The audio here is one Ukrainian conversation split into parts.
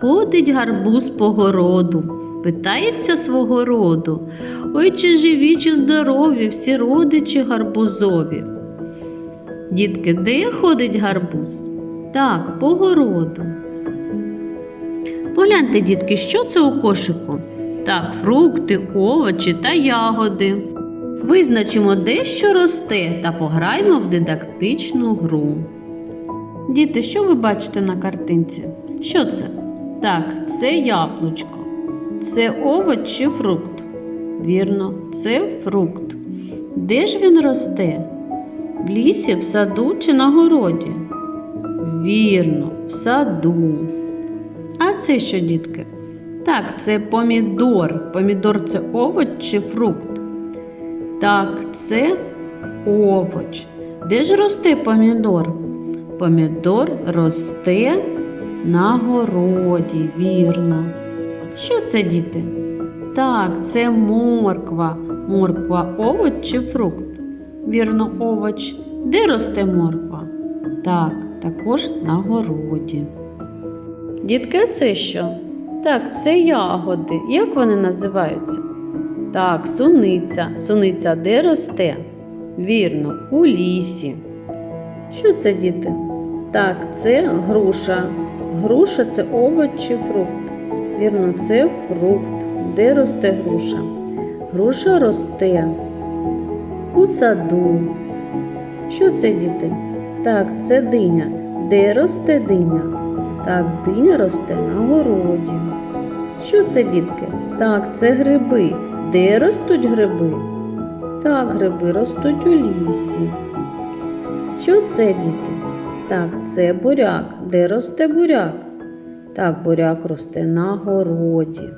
Ходить гарбуз по городу, питається свого роду. Ой, чи живі, чи здорові, всі родичі гарбузові. Дітки, де ходить гарбуз? Так, по городу. Погляньте, дітки, що це у кошику? Так, фрукти, овочі та ягоди. Визначимо, де що росте, та пограємо в дидактичну гру. Діти, що ви бачите на картинці? Що це? Так, це яблучко. Це овоч чи фрукт? Вірно, це фрукт. Де ж він росте? В лісі, в саду чи на городі? Вірно, в саду. А це що, дітки? Так, це помідор. Помідор це овоч чи фрукт? Так, це овоч. Де ж росте помідор? Помідор росте на городі, вірно. Що це, діти? Так, це морква. Морква овоч чи фрукт? Вірно, овоч. Де росте морква? Так, також на городі. Дітки, це що? Так, це ягоди. Як вони називаються? Так, суниця. Суниця де росте? Вірно, у лісі. Що це, діти? Так, це груша. Груша це овоч чи фрукт. Вірно, це фрукт. Де росте груша? Груша росте у саду. Що це, діти? Так, це диня. Де росте диня? Так, диня росте на городі. Що це, дітки? Так, це гриби. Де ростуть гриби? Так, гриби ростуть у лісі. Що це, діти? Так, це буряк. Де росте буряк? Так, буряк росте на городі.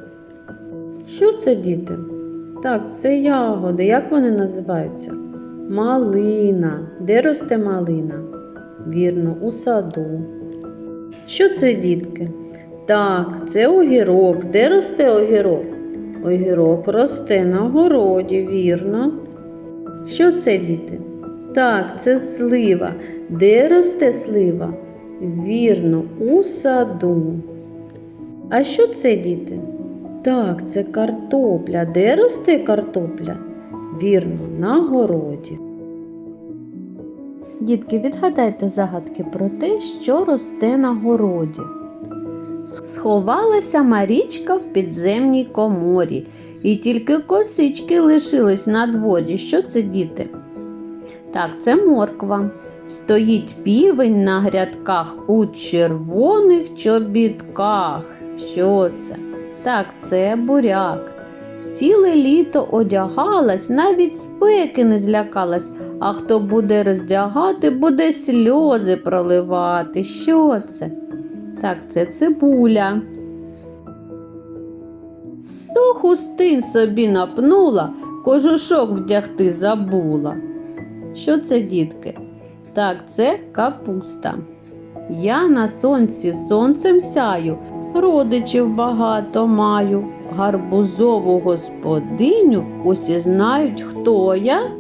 Що це, діти? Так, це ягоди. Як вони називаються? Малина. Де росте малина? Вірно, у саду. Що це, дітки? Так, це огірок. Де росте огірок? Огірок росте на городі, вірно. Що це, діти? Так, це слива. Де росте слива? Вірно, у саду. А що це, діти? Так, це картопля. Де росте картопля? Вірно, на городі. Дітки, відгадайте загадки про те, що росте на городі. Сховалася Марічка в підземній коморі, і тільки косички лишились на дворі. Що це, діти? Так, це морква. Стоїть півень на грядках у червоних чобітках. Що це? Так, це буряк. Ціле літо одягалась, навіть спеки не злякалась, а хто буде роздягати, буде сльози проливати. Що це? Так, це цибуля. Сто хустин собі напнула, кожушок вдягти забула. Що це, дітки? Так, це капуста. Я на сонці сонцем сяю, родичів багато маю. Гарбузову господиню усі знають, хто я.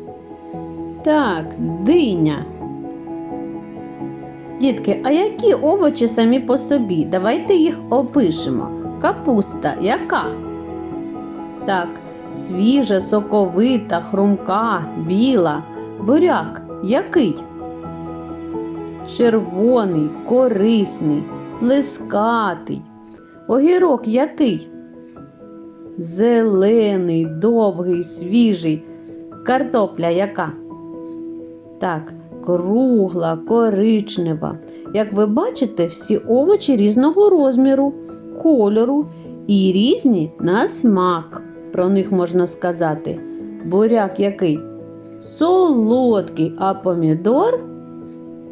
Так, диня. Дітки, а які овочі самі по собі? Давайте їх опишемо. Капуста яка? Так, свіжа, соковита, хрумка, біла. Буряк який? Червоний, корисний, плескатий. Огірок який? Зелений, довгий, свіжий. Картопля яка? Так, кругла, коричнева. Як ви бачите, всі овочі різного розміру, кольору і різні на смак. Про них можна сказати. Буряк який? Солодкий, а помідор?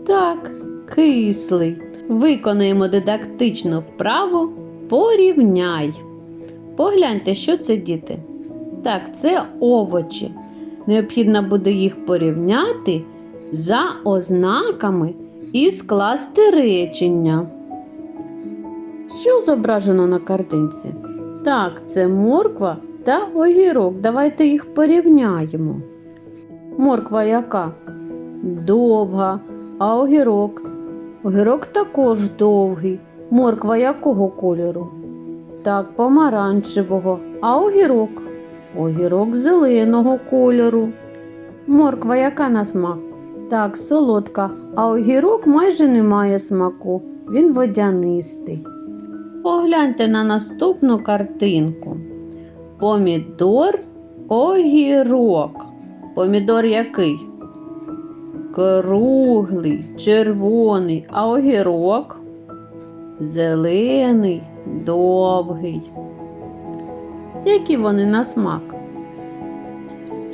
Так, кислий. Виконаємо дидактичну вправу порівняй. Погляньте, що це діти. Так, це овочі. Необхідно буде їх порівняти за ознаками і скласти речення. Що зображено на картинці? Так, це морква та огірок. Давайте їх порівняємо. Морква яка? Довга, а огірок. Огірок також довгий. Морква якого кольору? Так, помаранчевого. А огірок? Огірок зеленого кольору. Морква яка на смак? Так, солодка, а огірок майже не має смаку. Він водянистий. Погляньте на наступну картинку. Помідор, огірок. Помідор який? Круглий, червоний, огірок зелений, довгий. Які вони на смак?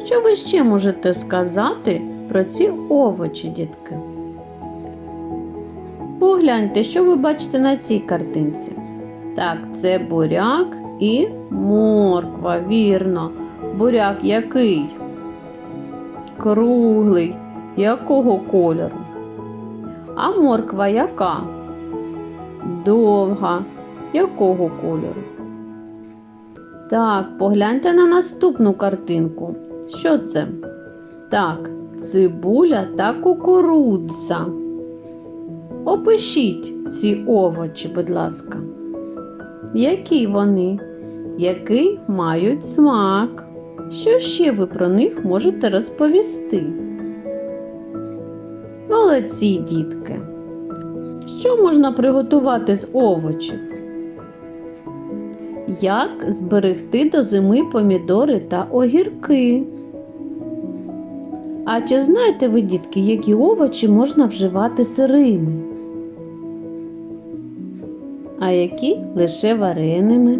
Що ви ще можете сказати про ці овочі, дітки? Погляньте, що ви бачите на цій картинці. Так, це буряк і морква, вірно. Буряк який? Круглий. Якого кольору? А морква яка? Довга. Якого кольору? Так, погляньте на наступну картинку. Що це? Так, цибуля та кукурудза. Опишіть ці овочі, будь ласка. Які вони? Який мають смак? Що ще ви про них можете розповісти? Молодці, дітки. Що можна приготувати з овочів? Як зберегти до зими помідори та огірки? А чи знаєте ви, дітки, які овочі можна вживати сирими? А які лише вареними?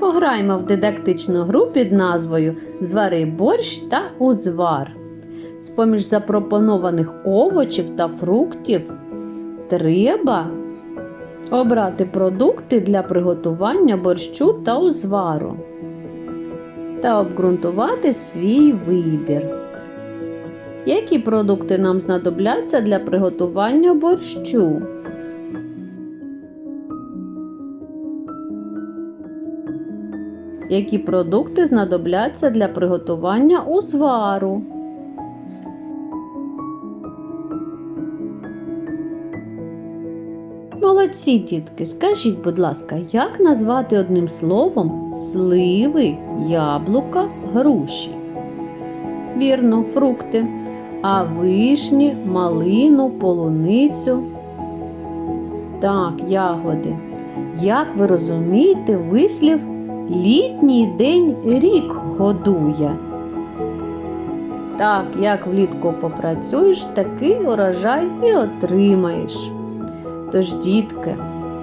Пограємо в дидактичну гру під назвою Звари борщ та узвар. З-поміж запропонованих овочів та фруктів треба обрати продукти для приготування борщу та узвару та обґрунтувати свій вибір. Які продукти нам знадобляться для приготування борщу? Які продукти знадобляться для приготування узвару? Молодці, дітки, скажіть, будь ласка, як назвати одним словом сливи, яблука, груші? Вірно, фрукти. А вишні, малину, полуницю. Так, ягоди. Як ви розумієте, вислів літній день рік годує. Так, як влітку попрацюєш, такий урожай і отримаєш. Тож, дітки,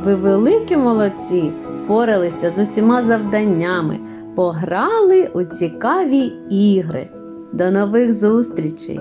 ви великі молодці, впоралися з усіма завданнями, пограли у цікаві ігри. До нових зустрічей!